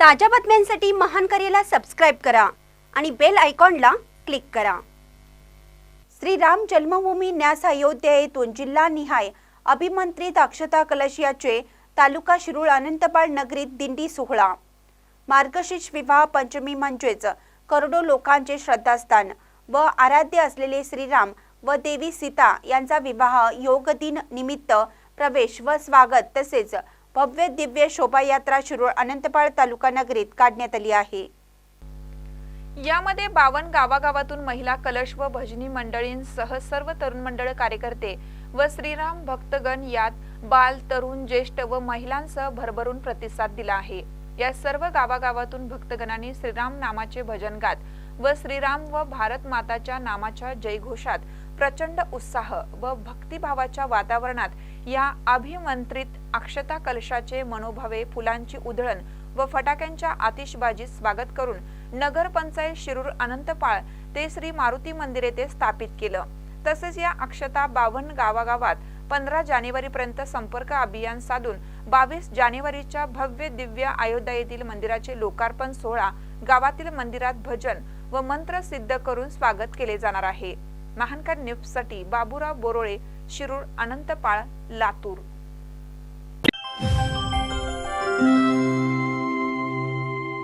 ताज्या बातम्यांसाठी महान करेला सबस्क्राईब करा आणि बेल आयकॉनला क्लिक करा. श्री राम जन्मभूमी न्यास अयोध्या येथून जिल्हानिहाय अभिमंत्रित अक्षता कलश याचे तालुका शिरूळ अनंतपाळ नगरीत दिंडी सोहळा. मार्गशीर्ष विवाह पंचमी म्हणजेच करोडो लोकांचे श्रद्धास्थान व आराध्य असलेले श्रीराम व देवी सीता यांचा विवाह योग दिन निमित्त प्रवेश व स्वागत तसेच भव्य दिव्य शोभायात्रा शिरूळ अनंतपाळ तालुका नगरीत काढण्यात आली आहे. यामध्ये बावन गावागावातून महिला कलश व भजनी मंडळींसह सर्व तरुण मंडळ कार्यकर्ते व श्रीराम भक्तगण यात बाल तरुण ज्येष्ठ व महिलांसह भरभरून प्रतिसाद दिला आहे. या सर्व गावागावातून भक्तगणांनी श्रीराम नामाचे भजन गात व श्रीराम व भारत माताच्या नामाच्या जयघोषात प्रचंड उत्साह व भक्तिभावाच्या वातावरणात या अभिमंत्रित अक्षता कलशाचे मनोभावे फुलांची उधळण व फटाक्यांच्या आतिषबाजीत स्वागत करून नगरपंचायत शिरूर अनंतपाळ ते श्री मारुती मंदिर येथे स्थापित केलं. तसेच या अक्षता बावन्न गावागावात पंधरा जानेवारीपर्यंत संपर्क अभियान साधून बावीस जानेवारीच्या भव्य दिव्य अयोध्या येथील मंदिराचे लोकार्पण सोहळा गावातील मंदिरात भजन व मंत्र सिद्ध करून स्वागत केले जाणार आहे. महानकर न्यूजसाठी बाबुराव बोरोळे शिरूर अनंतपाळ लातूर.